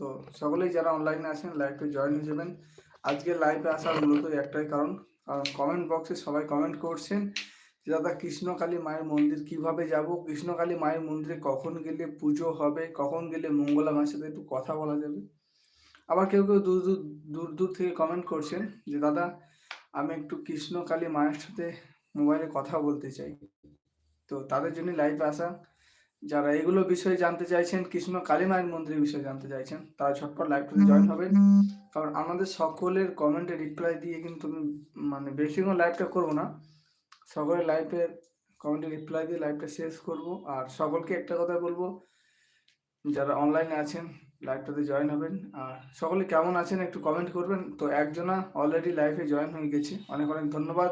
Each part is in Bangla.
তো সকলেই যারা অনলাইনে আছেন লাইভে জয়েন হয়ে যাবেন। আজকে লাইভে আসার মূলত একটাই কারণ কারণ কমেন্ট বক্সে সবাই কমেন্ট করছেন যে, দাদা, কৃষ্ণকালী মায়ের মন্দির কীভাবে যাব? কৃষ্ণকালী মায়ের মন্দিরে কখন গেলে পুজো হবে? কখন গেলে মঙ্গলা মায়ের সাথে একটু কথা বলা যাবে? আবার কেউ কেউ দূর দূর দূর দূর থেকে কমেন্ট করছেন যে, দাদা, আমি একটু কৃষ্ণকালী মায়ের সাথে মোবাইলে কথা বলতে চাই। তো তাদের জন্য লাইভে আসা যারা এগুলো বিষয়ে জানতে চাইছেন, কৃষ্ণ কালী মায়ের মন্দিরের বিষয়ে জানতে চাইছেন, তারা ঝটপট লাইভটাতে জয়েন হবেন। কারণ আমাদের সকলের কমেন্টে রিপ্লাই দিয়ে কিন্তু মানে বেশিক্ষণ লাইভটা করব না। সকলের লাইভের কমেন্টে রিপ্লাই দিয়ে লাইভটা শেষ করব। আর সকলকে একটা কথা বলব, যারা অনলাইনে আছেন লাইভটাতে জয়েন হবেন। আর সকলে কেমন আছেন একটু কমেন্ট করবেন। তো একজনা অলরেডি লাইভে জয়েন হয়ে গেছে। অনেক অনেক ধন্যবাদ।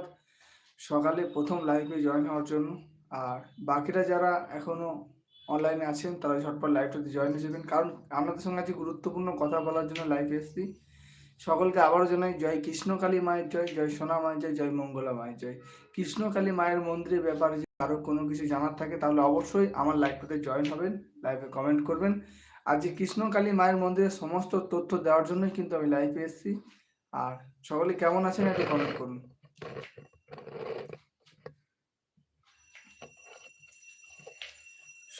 সকালে প্রথম লাইভে জয়েন হওয়ার জন্য। আর বাকিরা যারা এখনও অনলাইনে আছেন, তারা ঝটপট লাইভটাতে জয়েন হয়ে যাবেন। কারণ আপনাদের সঙ্গে আজকে গুরুত্বপূর্ণ কথা বলার জন্য লাইভে এসেছি। সকলকে আবারও জানাই, জয় কৃষ্ণকালী মায়ের জয় জয় সোনা মায়ের জয় জয় মঙ্গলা মায়ের জয়। কৃষ্ণকালী মায়ের মন্দিরের ব্যাপারে যদি আরও কোনো কিছু জানার থাকে, তাহলে অবশ্যই আমার লাইভটাতে জয়েন হবেন লাইভে কমেন্ট করবেন। আর যে কৃষ্ণকালী মায়ের মন্দিরের সমস্ত তথ্য দেওয়ার জন্যই কিন্তু আমি লাইভে এসেছি। আর সকলে কেমন আছেন এটা কমেন্ট করুন।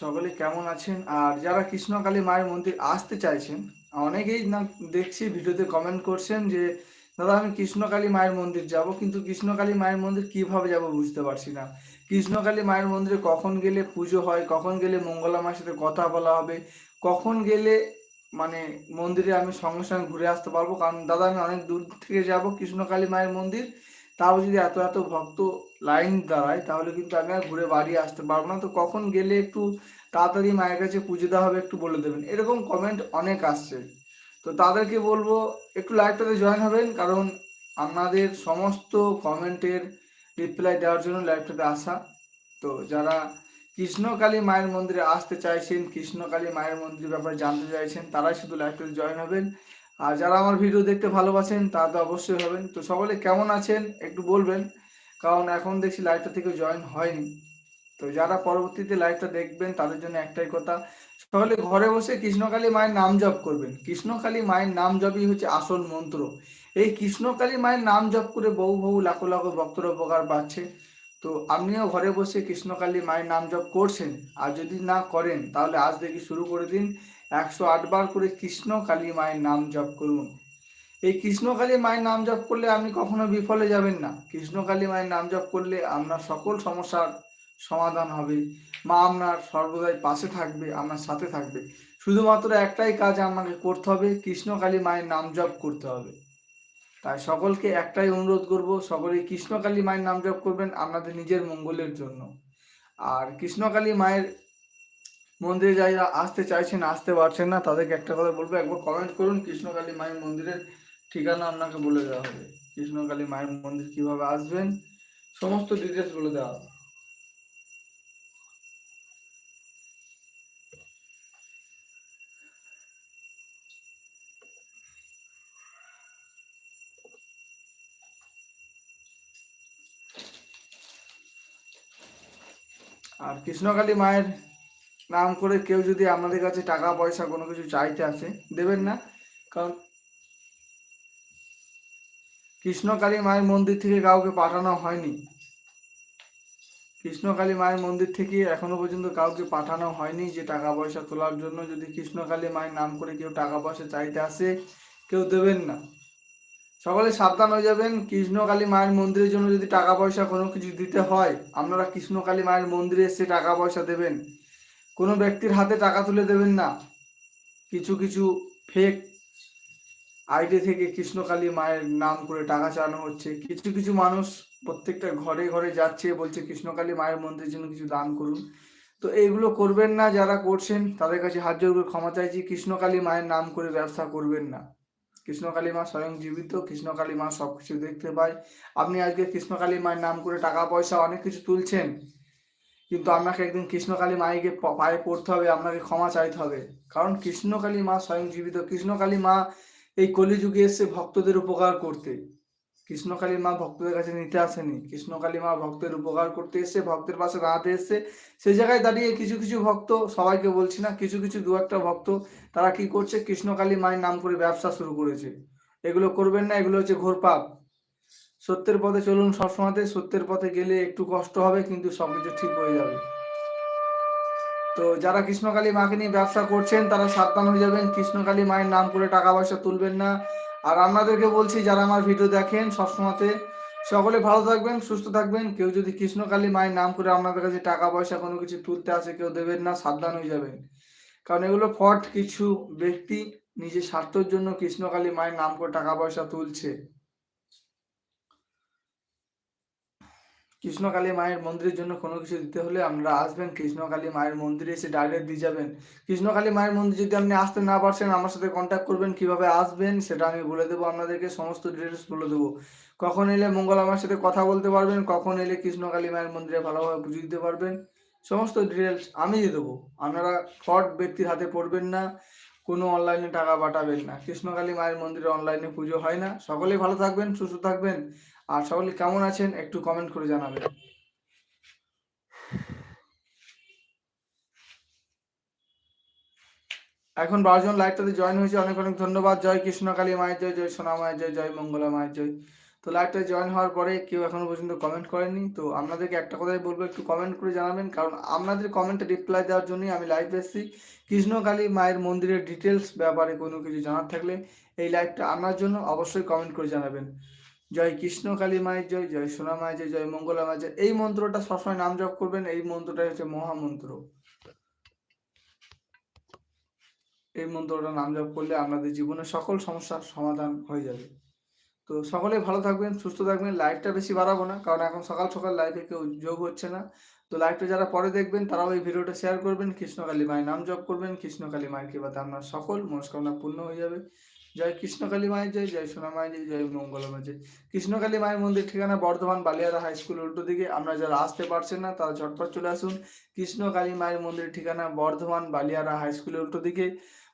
সকলে কেমন আছেন? আর যারা কৃষ্ণকালী মায়ের মন্দির আসতে চাইছেন, অনেকেই না, দেখছি ভিডিওতে কমেন্ট করছেন যে, দাদা, আমি কৃষ্ণকালী মায়ের মন্দির যাব, কিন্তু কৃষ্ণকালী মায়ের মন্দির কীভাবে যাব বুঝতে পারছি না। কৃষ্ণকালী মায়ের মন্দিরে কখন গেলে পুজো হয়, কখন গেলে মঙ্গলা মায়ের সাথে কথা বলা হবে, কখন গেলে মানে মন্দিরে আমি সঙ্গে সঙ্গে ঘুরে আসতে পারব? কারণ, দাদা, আমি অনেক দূর থেকে যাব কৃষ্ণকালী মায়ের মন্দির তাও যদি এত এত ভক্ত লাইন দাঁড়ায়, তাহলে কিন্তু আমি আর ঘুরে বাড়ি আসতে পারব না। তো কখন গেলে একটু তাড়াতাড়ি মায়ের কাছে পুজো দেওয়া হবে একটু বলে দেবেন। এরকম কমেন্ট অনেক আসছে। তো তাদেরকে বলব, একটু লাইভটাতে জয়েন হবেন, কারণ আপনাদের সমস্ত কমেন্টের রিপ্লাই দেওয়ার জন্য লাইভটাতে আসা। তো যারা কৃষ্ণকালী মায়ের মন্দিরে আসতে চাইছেন, কৃষ্ণকালী মায়ের মন্দিরের ব্যাপারে জানতে চাইছেন, তারাই শুধু লাইভটাতে জয়েন হবেন। আর যারা আমার ভিডিও দেখতে ভালোবাসেন, তারা তো অবশ্যই হবেন তো সকলে কেমন আছেন? একটু বলবেন, কারণ এখন দেখছি লাইভটা থেকে জয়েন হয়নি। তো যারা পরবর্তীতে লাইভটা দেখবেন, তাদের জন্য একটাই কথা, সকলে ঘরে বসে কৃষ্ণকালী মায়ের নাম জপ করবেন। কৃষ্ণকালী মায়ের নাম জপই হচ্ছে আসল মন্ত্র। এই কৃষ্ণকালী মায়ের নাম জপ করে বহু বহু লাখো লাখো ভক্তরা উপকার পাচ্ছে। তো আপনিও ঘরে বসে কৃষ্ণকালী মায়ের নাম জপ করছেন। আর যদি না করেন, তাহলে আজ থেকে শুরু করে দিন। একশো আটবার করে কৃষ্ণকালী মায়ের নাম জপ করুন। এই কৃষ্ণকালী মায়ের নাম জপ করলে আপনি কখনো বিফলে যাবেন না। কৃষ্ণকালী মায়ের নাম জপ করলে আপনার সকল সমস্যার সমাধান হবে। মা আপনার সর্বদাই পাশে থাকবে, আপনার সাথে থাকবে। শুধুমাত্র একটাই কাজ আমাকে করতে হবে কৃষ্ণকালী মায়ের নাম জপ করতে হবে। তাই সকলকে একটাই অনুরোধ করব সকলেই কৃষ্ণকালী মায়ের নাম জপ করবেন আপনাদের নিজের মঙ্গলের জন্য। আর কৃষ্ণকালী মায়ের মন্দিরে যারা আসতে চাইছেন, আসতে পারছেন না, তাদেরকে একটা কথা বলব, একবার কমেন্ট করুন, কৃষ্ণকালী মায়ের মন্দিরের ঠিকানা আপনাকে বলে দেওয়া হবে। কৃষ্ণকালী মায়ের মন্দির কীভাবে আসবেন, সমস্ত ডিটেলস বলে দেওয়া হবে। আর কৃষ্ণকালী মায়ের নাম করে কেউ যদি আপনাদের কাছে টাকা, পয়সা কোনো কিছু চাইতে আসে, দেবেন না। কারণ কৃষ্ণকালী মায়ের মন্দির থেকে কাউকে পাঠানো হয়নি। কৃষ্ণকালী মায়ের মন্দির থেকে এখনও পর্যন্ত কাউকে পাঠানো হয়নি যে টাকা, পয়সা তোলার জন্য। যদি কৃষ্ণকালী মায়ের নাম করে কেউ টাকা, পয়সা চাইতে আসে, কেউ দেবেন না। সকলে সাবধান হয়ে যাবেন। কৃষ্ণকালী মায়ের মন্দিরের জন্য যদি টাকা, পয়সা কোনো কিছু দিতে হয়, আপনারা কৃষ্ণকালী মায়ের মন্দিরে এসে টাকা, পয়সা দেবেন। কোনো ব্যক্তির হাতে টাকা তুলে দেবেন না। কিছু কিছু ফেক আইডি থেকে কৃষ্ণকালী মায়ের নাম করে টাকা চালানো হচ্ছে। কিছু কিছু মানুষ প্রত্যেকটা ঘরে ঘরে যাচ্ছে, বলছে, কৃষ্ণকালী মায়ের মন্দিরের জন্য কিছু দান করুন। তো এইগুলো করবেন না যারা করছেন, তাদের কাছে হাত জোর করে ক্ষমা চাইছি। কৃষ্ণকালী মায়ের নাম করে ব্যবসা করবেন না। কৃষ্ণকালী মা স্বয়ং জীবিত, কৃষ্ণকালী মা সব কিছু দেখতে পায়। আপনি আজকে কৃষ্ণকালী মায়ের নাম করে টাকা, পয়সা, অনেক কিছু তুলছেন কিন্তু আপনাকে একদিন কৃষ্ণকালী মাইকে পায়ে পড়তে হবে, আপনাকে ক্ষমা চাইতে হবে। কারণ কৃষ্ণকালী মা স্বয়ং জীবিত কৃষ্ণকালী মা এই কলিযুগে এসে ভক্তদের উপকার করতে। কৃষ্ণকালী মা ভক্তদের কাছে নিতে আসেনি। কৃষ্ণকালী মা ভক্তের উপকার করতে এসছে ভক্তের পাশে দাঁড়াতে এসছে সেই জায়গায় দাঁড়িয়ে কিছু কিছু ভক্ত, সবাইকে বলছি না, কিছু কিছু দু একটা ভক্ত, তারা কি করছে? কৃষ্ণকালী মায়ের নাম করে ব্যবসা শুরু করেছে। এগুলো করবেন না, এগুলো হচ্ছে ঘোর পাপ সত্যের পথে চলুন সবসময়তে, সত্যের পথে গেলে একটু কষ্ট হবে, কিন্তু সবকিছু ঠিক হয়ে যাবে। তো যারা কৃষ্ণকালী মাকে নিয়ে ব্যবসা করছেন, তারা সাবধান হয়ে যাবেন। কৃষ্ণকালী মায়ের নাম করে টাকা পয়সা তুলবেন না। আর আপনাদেরকে বলছি, যারা আমার ভিডিও দেখেন সবসময়তে, সকলে ভালো থাকবেন, সুস্থ থাকবেন। কেউ যদি কৃষ্ণকালী মায়ের নাম করে আপনাদের কাছে টাকা পয়সা কোনো কিছু তুলতে আসে, কেউ দেবেন না, সাবধান হয়ে যাবেন। কারণ এগুলো ফট কিছু ব্যক্তি নিজের স্বার্থের জন্য কৃষ্ণকালী মায়ের নাম করে টাকা পয়সা তুলছে। কৃষ্ণকালী মায়ের মন্দিরের জন্য কোনো কিছু দিতে হলে আপনারা আসবেন। কৃষ্ণকালী মায়ের মন্দিরে এসে ডাইরেক্ট দিয়ে যাবেন। কৃষ্ণকালী মায়ের মন্দির যদি আপনি আসতে না পারছেন, আমার সাথে কন্ট্যাক্ট করবেন, কীভাবে আসবেন সেটা আমি বলে দেবো, আপনাদেরকে সমস্ত ডিটেলস বলে দেবো। কখন এলে মঙ্গল আমার সাথে কথা বলতে পারবেন, কখন এলে কৃষ্ণকালী মায়ের মন্দিরে ভালোভাবে পুজো দিতে পারবেন, সমস্ত ডিটেলস আমি দিয়ে দেবো। আপনারা ফট ব্যক্তির হাতে পড়বেন না, কোনো অনলাইনে টাকা পাঠাবেন না। কৃষ্ণকালী মায়ের মন্দিরে অনলাইনে পুজো হয় না। সকলেই ভালো থাকবেন, সুস্থ থাকবেন। আর সকলে কেমন আছেন একটু কমেন্ট করে জানাবেন। এখন বারোজন লাইভটাতে জয়েন হয়েছে, অনেক অনেক ধন্যবাদ। জয় কৃষ্ণকালী মায়ের জয় জয় সোনা মায়ের জয় জয় মঙ্গলা মায়ের জয়। তো লাইভটা জয়েন হওয়ার পরে কেউ এখনও পর্যন্ত কমেন্ট করেনি, তো আপনাদেরকে একটা কথাই বলব, একটু কমেন্ট করে জানাবেন। কারণ আপনাদের কমেন্টে রিপ্লাই দেওয়ার জন্যই আমি লাইভ এসেছি। কৃষ্ণকালী মায়ের মন্দিরের ডিটেলস ব্যাপারে কোনো কিছু জানার থাকলে এই লাইভটা আনার জন্য অবশ্যই কমেন্ট করে জানাবেন। জয় কৃষ্ণ কালী মায়ের জয় জয় সোনা মায়ের জয় জয় মঙ্গলা মায়ের জয়। এই মন্ত্রটা সবসময় নাম জপ করবেন, এই মন্ত্রটা হচ্ছে মহামন্ত্র। এই মন্ত্রটা নাম জপ করলে আপনাদের জীবনের সকল সমস্যার সমাধান হয়ে যাবে। তো সকলে ভালো থাকবেন, সুস্থ থাকবেন লাইভটা বেশি বাড়াবো না, কারণ এখন সকাল সকাল লাইভে কেউ যোগ হচ্ছে না। তো লাইভটা যারা পরে দেখবেন, তারাও এই ভিডিওটা শেয়ার করবেন কৃষ্ণকালী মায়ের নাম জপ করবেন কৃষ্ণকালী মায়ের কৃপাতে আপনার সকল মনস্কামনা পূর্ণ হয়ে যাবে। জয় কৃষ্ণকালী মায়ের জয় জয় সোনা মায়ের জয় জয় মঙ্গলা মায়ের জয়। কৃষ্ণকালী মায়ের মন্দির ঠিকানা বর্ধমান বালিয়ারা হাই স্কুল উল্টো দিকে। আমরা যারা আসতে পারছেন না, তারা ঝটপট চলে আসুন। কৃষ্ণকালী মায়ের মন্দির ঠিকানা বর্ধমান বালিয়ারা হাই স্কুলের উল্টো দিকে।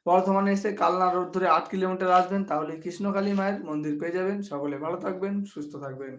বর্ধমানে এসে কালনা রোড ধরে আট কিলোমিটার আসবেন, তাহলে কৃষ্ণকালী মায়ের মন্দির পেয়ে যাবেন। সকলে ভালো থাকবেন, সুস্থ থাকবেন।